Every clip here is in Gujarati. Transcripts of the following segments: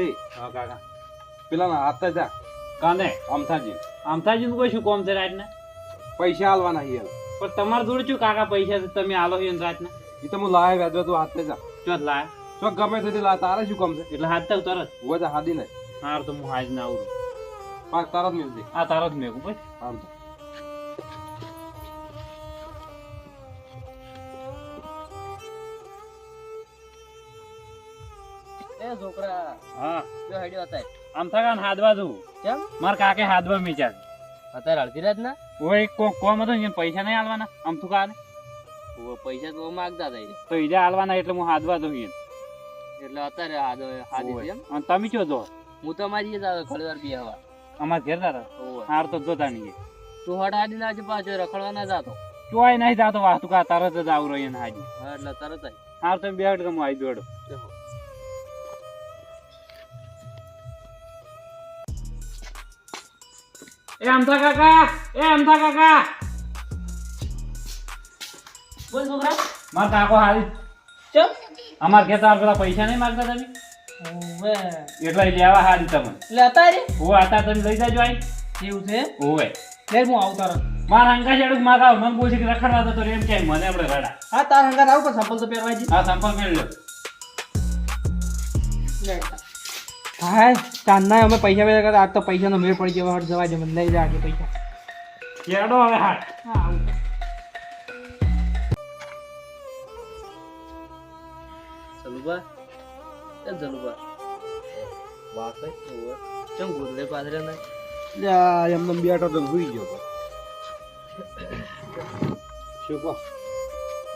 એ હા કાકા. પેલા હાથે જા. કાંદે? અમથાજી આમથાજીનું કોઈ શું કોમ છે રાતના? પૈસા હાલવાના હિયલ પણ તમારે જોડે શું કાકા પૈસા છે? તમે આલો છો ને રાતના? એ તો હું લાય વ્યાજવા તું હાથે જા. ચો લાય. તો ગમે તેથી લા તારે શું કામ છે? એટલે હાથ તક તરત. હોય તો હાદી ને હાર તો હું હાજ ના આવડું. પાક તારા જ મિલજે આ તારત મેકું ભાઈ આમ તો. એ છોકરા. હા. જો હેડ્યો હતા. આમથા કાન હાદવા જવું કેમ? માર કાકે હાદવા મીચાર અત્યારે અડધી રાત ના? ઓય કો કોમ હતો ને પૈસા નહીં આલવાના. આમથું કાને? ઓ પૈસા તો માગતા તો ઈજા આલવાના એટલે હું હાદવા દઉં એટલે અત્યારે હાદો હાદી એમ. અને તમે ચો જો હું તો મારી જતા ઘણી વાર બી હવા. અમાર ઘેર દાદા હાર તો જોતા નહીં તું હાદી ના છે પાછો રખડવા ના જાતો. ચોય નહીં જાતો વાસ્તુ કા તરત જ આવરો એને હાજી એટલે તરત હાર તમે બે હટ હું આવી દોડો એ અમથા કાકા એ અમથા કાકા. બોલ છોકરા. માર કાકો હારી ચમ અમાર તાર પેલા પૈસા નહીં માંગતા તમે. ઓવે એટલે લેવા હાલ તમે. એટલે અત્યારે હું આતા તમે લઈ જાજો આઈ. એવું છે? ઓવે ફેર હું આવતા રહું માર હંગા જેડું માગા મને બોલ છે કે રખડવા તો એમ કે મને આપણે રડા. હા તાર હંગા આવું પણ સંપલ તો પહેરવાજી હા આ પહેરજો લો. હા ચાંદના અમે પૈસા પૈસા કરતા આજ તો પૈસાનો મેળ પડી ગયો હટ જવા દે મને લઈ જાય પૈસા. કેડો હવે હાટ હા ચલુબા એ ચલુબા વાત ચમ ગુદલે પાદરે ના? યા એમને બેઠો તો ભૂઈ ગયો શું કહો?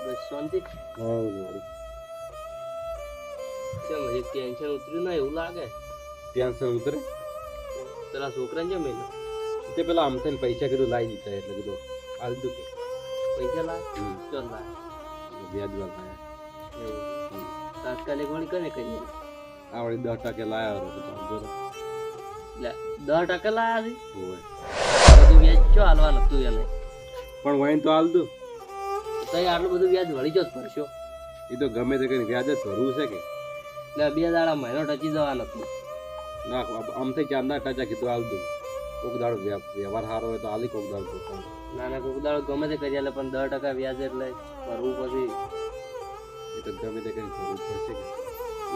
બસ શાંતિ? ચમ એક ટેન્શન ઉતર્યું ના એવું લાગે? ટેન્શન ઉતરે પેલા છોકરાને જમે તે પેલા આમ થઈને પૈસા કીધું લાવી દીધા એટલે કીધું હાલ દુ કે. પૈસા લા ચાલ ચલ લા વ્યાજ થાય એવું. તાત્કાલિક વળી કને કરીએ? આ વળી દસ ટકે લાયા હતો દસ ટકા લાયા છે? બધું વ્યાજ ચો હાલવાનું તું એને પણ વહીને તો હાલ દઉં. તો આટલું બધું વ્યાજ વળી જો ભરશો. એ તો ગમે તે કરીને વ્યાજ જ ભરવું છે કે. એટલે બે દાડા મહિનો ટચી જવાનો તું ના આમ થઈ ચાર ના કાચા કીધું હાલ દઉં. કોક દાડો વ્યવહાર સારો હોય તો આલી કોક દાડો તો ના નાના કોક દાડો ગમે તે કરી આલે પણ દસ ટકા વ્યાજ એટલે ભરવું પછી એ તો ગમે તે કરી ભરવું પડશે કે.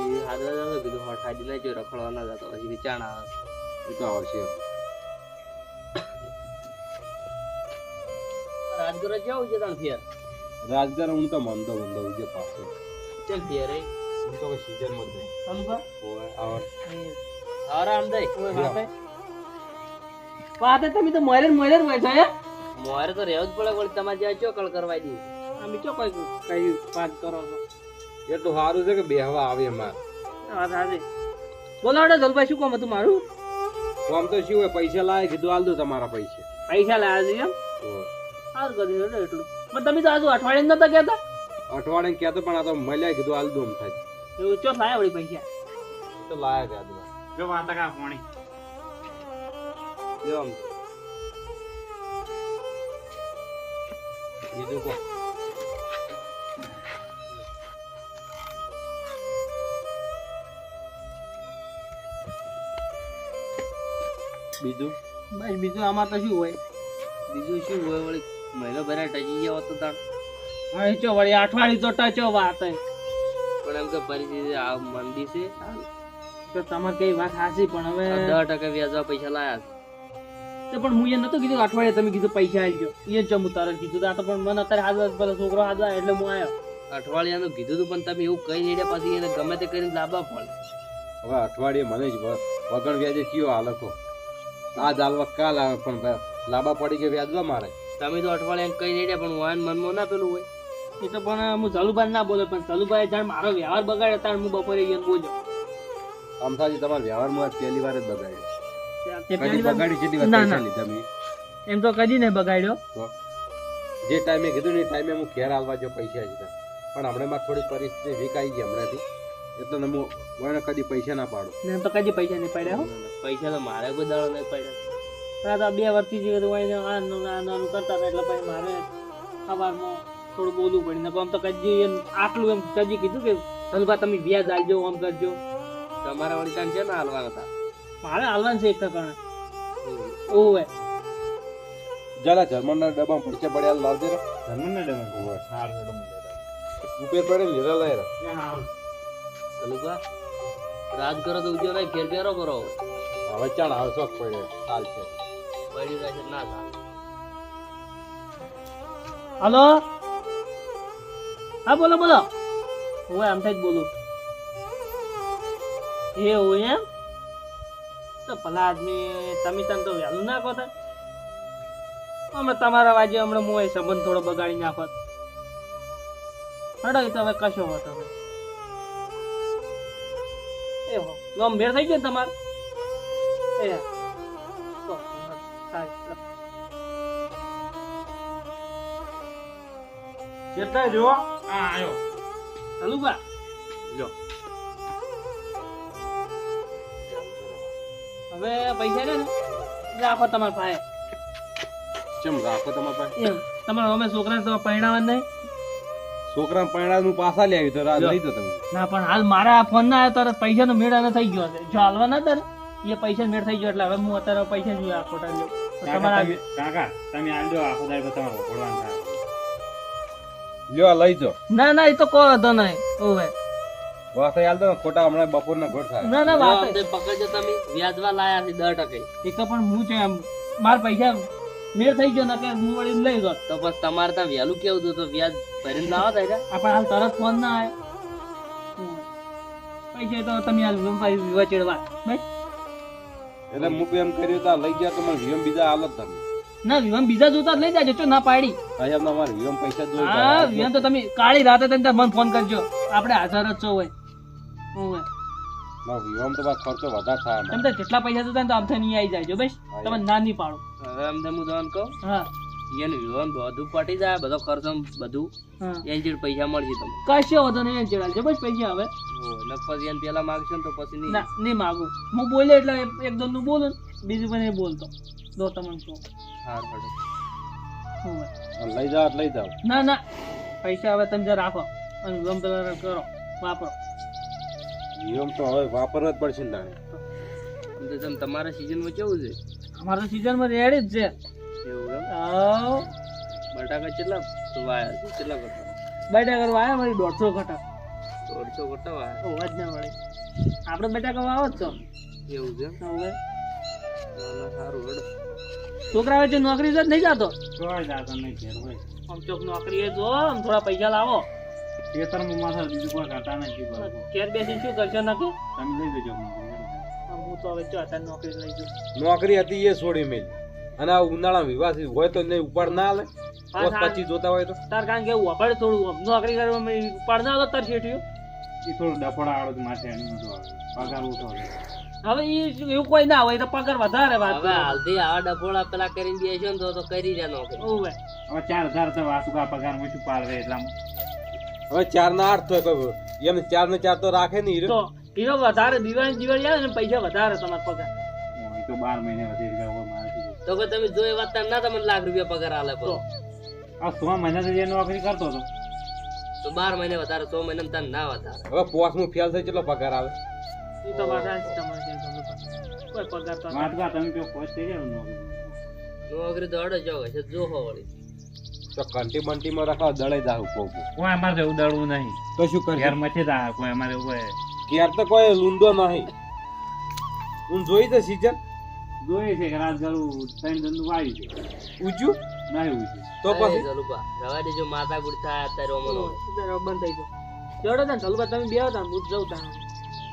એ હાજર જતો કીધું હટ હાજી લેજો જો રખડવા ના જતો પછી વિચાર આવે. એ તો આવશે. રાજગર જાવ છે તણ ફેર? રાજગર હું તો મંદો મંદો ઉજે પાછો. ચલ ફેર એ? હું તો સીઝન મત નહીં. સમજા? ઓય આવડ. આરામ દઈ વાતે તમે તો મોરે મોરે હોય હે? મોરે તો રહેવું જ પડે વળી તમારે જ્યાં ચોકળ કરવા દી. અમે ચો કોઈ કઈ વાત કરો છો? એટલું સારું છે કે બેહવા આવે માર વાત સાચી. બોલો હડો જલભાઈ શું કામ હતું મારું? કામ આમ તો શું હોય પૈસા લાવે કીધું આલ દો તમારા પૈસા. પૈસા લાયા છે એમ. સારું કર્યું હેડો એટલું પણ તમે તો આજુ અઠવાડિયે નતા કહેતા? અઠવાડિયે કહેતો પણ આ તો મળ્યા કીધું આલ દો એમ થાય. એવું ચો લાયા વળી પૈસા? તો લાયા કે આજમાં જો વાતા કા પાણી. જો. બીજું કો. બીજું? બસ બીજું આમાં તો શું હોય? બીજું શું હોય વળી? મહિનો ભરા ટકી ગયો તો તાર. હા ચો વળી અઠવાડિયું તો ટચો વાત પણ એમ કે પરિસ્થિતિ આ મંદી છે. તો તમારે કઈ વાત હાસી પણ હવે દસ ટકા વ્યાજવા પૈસા લાયા તો પણ હું એ નતો કીધું અઠવાડિયે તમે કીધું પૈસા આવી ગયો એ જ હું તારે કીધું. આ તો પણ મને અત્યારે હાજર પેલો છોકરો હાજર એટલે હું આવ્યો અઠવાડિયાનું કીધું તું પણ તમે એવું કઈ નહીં પછી એને ગમે તે કરીને લાવવા પડે હવે અઠવાડિયે મને જ વગણ વગર વ્યાજે કયો હાલકો આ દાલવા કાલ આવે પણ લાભા લાંબા પડી ગયા વ્યાજવા મારે. તમે તો અઠવાડિયા કઈ નહીં પણ વાન મનમાં ના પેલું હોય. એ તો પણ હું જલુભાઈ ના બોલે પણ જલુભાઈ જાણ મારો વ્યવહાર બગાડે ત્યારે હું બપોરે ગયો બોલ્યો. અમથાજી તમારા વ્યવહારમાં પહેલી વાર જ બગાડ્યો. પહેલી વાર- બગાડી કેટલી વાર પૈસા લીધા મેં એમ તો કદી નહીં બગાડ્યો. જે ટાઈમે કીધું ને એ ટાઈમે હું ઘેર આવવા જો પૈસા જીતા પણ હમણાં મારે થોડી પરિસ્થિતિ વિકાઈ આવી ગઈ હમણાંથી. એટલે હું કોઈને કદી પૈસા ના પાડું. ને એમ તો કદી પૈસા નહીં પડ્યા પૈસા તો મારે કોઈ દાડો નહીં પડ્યા. આ તો બે વર્ષથી જે તો આઈને આનું આનું કરતા હતા એટલે પછી મારે સવારમાં થોડું બોલવું પડ્યું. ને આમ તો કદી આટલું એમ કદી કીધું કે જલુભા તમે વ્યાજ આવજો આમ કરજો. તમારા વળી છે ને હાલવાના હતા? મારે હાલવાન છે એક ટકાના ઓવે જરા જર્મનના ડબ્બા પડશે પડ્યા લાવજે રે. ધર્મને ડબ્બા હાર હેડો મને ઉપેર પડે લીરા લઈ રે. અનુભા રાજ કરો તો ઉજો નહીં ઘેર ઘેરો કરો. હવે ચાણ આવે શોખ પડે. હાલ છે. પડી રહેશે ના હલો? હા બોલો બોલો. હું આમ થાય જ બોલું. એમ? તો ભલા આદમી તમે તને તો વહેલું ના કહો તા હમણાં તમારા વાજે હમણાં હું એ સંબંધ થોડો બગાડી નાખો. હડો એ તો હવે કશો હો તમે એ હો ગમ ભેર થઈ ગયો તમારે? એ. કેટલા જો હા આયો. ચાલુ બા હવે પૈસા છે ને રાખો તમારા પાસે કેમ રાખો તમારા પાસે એમ તમારા અમે છોકરાને તો પરણાવવા નહીં. છોકરા પૈણાનું પાછા લે આવી તો રાત લઈ દો તમે. ના પણ હાલ મારા ફોન ના આવ્યો તરત પૈસાનો મેળ આને થઈ ગયો છે જો હાલવા ના તારે એ પૈસા મેળ થઈ ગયો એટલે હવે હું અત્યારે પૈસા જોઈએ આ ખોટા લ્યો કાકા તમે કાકા તમે આખો દાડો તમારે વખોડવાનું થાય. લ્યો આ લઈ જો ના ના એ તો કોઈ હતો નહીં. ઓવે. વાસા હાલ દો ખોટા હમણાં બપોરના થાય. ના ના વાત પકડજો તમે વ્યાજવા લાયા છે દસ ટકે. એક તો પણ હું છે મારા પૈસા મેળ થઈ ગયો ને હું વળી લઈ ગયો તો બસ તમારે ત્યાં વહેલું કેવું હતું તો વ્યાજ ભરીને લાવો થાય આપણે હાલ તરત ફોન ના પૈસા તો તમે હાલ વિવા ચડવા ભાઈ એટલે મૂક એમ કર્યું તો લઈ ગયા તો મને વિયમ બીજા હાલત તમે. ના વિવાન બીજા જોતા જ લઈ જાજો ચો ના પાડી. સાહેબ પૈસા જોઈએ હા વિવાન તો તમે કાળી રાતે તમે મને ફોન કરજો. આપણે હાજર જ છો હોય. ઓવે. તો ખર્ચો વધારે થાય તમે તો જેટલા પૈસા જોતા ને તો આમથી નહીં આવી જાય બસ તમે ના નહીં પાડો. હવે એમ હું તમને કહું હા. એને વિવાન બધું પટી જાય બધો ખર્ચો બધું. હા. એની પૈસા મળશે તમને. કશો વાંધો નહીં ચડાલ છે બસ પૈસા હવે. પછી એને પેલા માગશો ને તો પછી નહીં. નહીં માગું. હું બોલે એટલે એક- દોનનું બોલું ને બીજું પણ બોલતો. દો તમને કહું. અને લઈ જાઓ લઈ જાઓ. ના ના. પૈસા હવે તમે જરા રાખો. અને ગમ કરો વાપરો. વિયમ તો હવે વાપરવા જ પડશે ને તારે. એમ તો તમે તમારા સિઝનમાં કેવું છે? અમારા સિઝનમાં રેડી જ છે. એવું બટાકા કેટલા વાયા છે કેટલા કટા બટાકા વાયા મારી દોઢસો કટા દોઢસો કટા વાયા? અવાજ ના મળે આપણે બટાકા વાવો જ છો. એવું છે હવે? સારું હડ. છોકરા વચ્ચે નોકરી જ નહીં જતો? જોવા જાતો નહીં ઘેર હોય. આમ ચોક નોકરી જો આમ થોડા પૈસા લાવો. ખેતરમાં માથા બીજું કોઈ ઘાટા નથી. ઘેર બેસી શું કરશો નક્કી? તમે લઈ જજો મને. હું તો હવે જો નોકરી લઈ જઉં. નોકરી હતી એ છોડી મેલ. અને આ ઉનાળા વિવાહ હોય તો નહીં ઉપાડ ના આલે બસ પછી જોતા હોય તો. તાર કારણ કે વાપરે થોડું. નોકરી કરવા મેં ઉપાડ ના આવતો તાર શેઠિયું એ થોડું ડફોડા વાળો માથે એનું પગાર ઓછો હવે ઈ એવું કોઈ ના હોય તો પગાર વધારે વાત હવે હાલથી આવા ડફોળા પેલા કરીને બેસ્યો ને તો તો કરી રહ્યા નોકરી. હવે ચાર હજાર તો વાસુકા પગારમાં શું પાડવે એટલામાં. હવે ચાર ના આઠ થાય કોઈ એમ ચાર ને ચાર તો રાખે નહીં તો હીરો વધારે દિવાળી દિવાળી આવે ને પૈસા વધારે તમારા પગાર. તો બાર મહિને વધી તો કે તમે જો એ વાત ના તમને લાખ રૂપિયા પગાર આલે તો. આ સો મહિનાથી જે નોકરી કરતો હતો. તો બાર મહિને વધારે સો મહિને તને ના વધારે. હવે પોસનું ફેલ થાય કેટલો પગાર આવે? એ તો વાત સાચી તમારી. કોઈ પગાર તો વાત તમે જો થઈ જાવ નોકરી? નોકરી તો અડો જાવ હશે જો હો વળી. તો કંટી બંટી માં રાખવા દળે જાવ કહું કોઈ અમારે જેવું દળવું નહીં. તો શું ઘેર કરી મચી તા કોઈ અમારે એવું ઘેર તો કોઈ લૂંડો નહીં. હું જોઈ તો સીઝન જોઈ છે કે રાજગાડું ત્રણ ધંધું વાવી છે. ઊંચું નહીં ઊંચું તો પછી? જલુપા રવા દેજો માતા ગુડતા થાય અત્યારે ઓમનો. બંધ થઈ ગયો. જોડો તને ચાલુ તમે બે હતા હું જ જઉં તા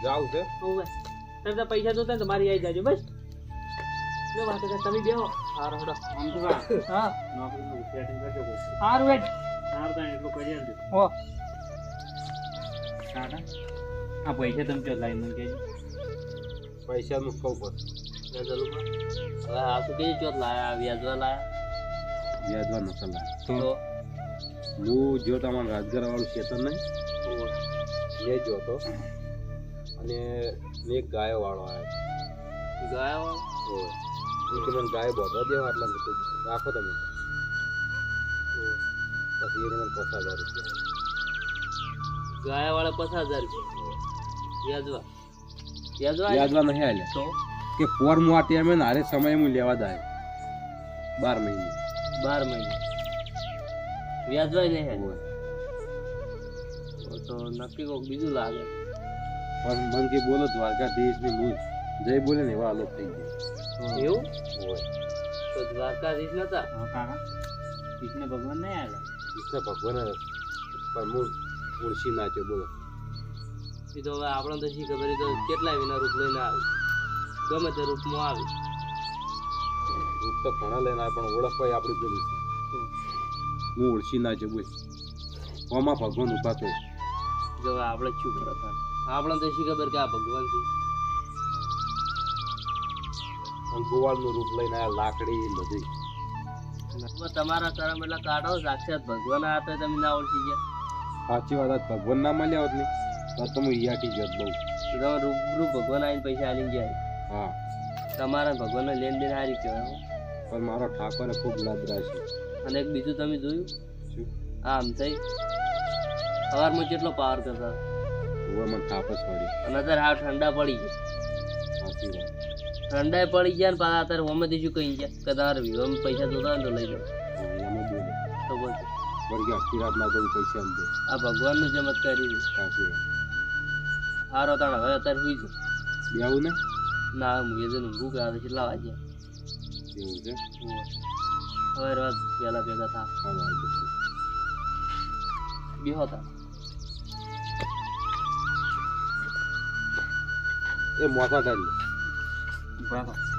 જાવ છે? ઓવે તમે તો પૈસા જોતા ને તો મારી આવી જાજો બસ. જો વાત કરે તમે બે હારો હડો. આમ તો હા. નોકરીનું સેટિંગ કરજો સારું વેટ સારું થાય એટલું કરી આલજો હો. કાકા આ પૈસા તમે ચો લાઈ મને કહેજો. પૈસા નું ખવું પડે. ને જલુપા હવે આ તો કેવી ચોથ લાયા? વ્યાજવા લાયા? વ્યાજવા ન સલાહ તો? હું જો તમારું રાજગર વાળું ખેતર નહીં એ જોતો અને એક ગાયો વાળો આવ્યો ગયા? હોય કે મને ગાય બોધવા દેવા આટલા મેં રાખો તમે. પછી એને મને પચાસ હજાર રૂપિયા ગયા વાળા પચાસ હજાર રૂપિયા. યાદવા યાદવા નહીં આલ્યા તો? કે પોર હું આ ટાઈમે ને હારે સમય હું લેવા દાય બાર મહિને. બાર મહિને. વ્યાજવાય નહીં? હોય. તો નક્કી કોક બીજું લાગે. પણ મન કે બોલો દ્વારકાધીશની મૂળ. જય બોલે ને એવા થઈ ગયા. એવું? તો દ્વારકાધીશ નતા? કૃષ્ણ ભગવાન નહીં આવ્યા કૃષ્ણ ભગવાન આવ્યા પણ હું ઓળખી નાચ્યો બોલો. એ તો હવે આપણને તો શી ખબર તો કેટલા વિના રૂપ લઈને આવે. ગમે તે રૂપમાં આવે. રૂપ તો ઘણા લઈને આવે પણ ઓળખવાય આપણી પેલી હું ઓળખી નાચ્યો બોલ. ઓમાં ભગવાન ઊભા થયો જો આપણે શું કરતા? આપણે આપણને તો શી ખબર કે આ ભગવાન છે? ગોવાળનું રૂપ લઈને આ લાકડી બધી. તમારા કરમ એટલે કાઢો સાક્ષાત ભગવાન આપે તમે ના ઓળખી ગયા. સાચી વાત ભગવાન ના મળ્યા હોત ને તો તો હું ઈયાટી જત બહુ. તમે રૂબરૂ ભગવાન આવીને પૈસા આલીને ગયા. હા. તમારા ભગવાનનો લેનદેન સારી કહેવાય હો. પણ મારો ઠાકોરે ખૂબ લાદરા છે. અને એક બીજું તમે જોયું? હા આમ થઈ. સવારમાં કેટલો પાવર કરતા? મને તાપસ પડી. અને અત્યારે હાવ ઠંડા પડી ગયા. સાચી વાત. ઠંડા પડી ગયા ને પાછા અત્યારે ઓમાંથી દીજું કહી ગયા. કે તમારે વિવાહમાં પૈસા જોતા હોય તો લઈ જાઓ તો બોલ. વળગે આખી રાત ના પૈસા આમ દે આ ભગવાનનું ચમત્કારી છે હારો તાણ હવે અત્યારે સુઈ જાઓ બે આવું ને ના હું એ જણ ઊંઘું આવે કેટલા વાગ્યા એવું છે હવે રાત પેલા ભેગા થા. બેહો તા. એ મોટા ટાઈમ બરાબર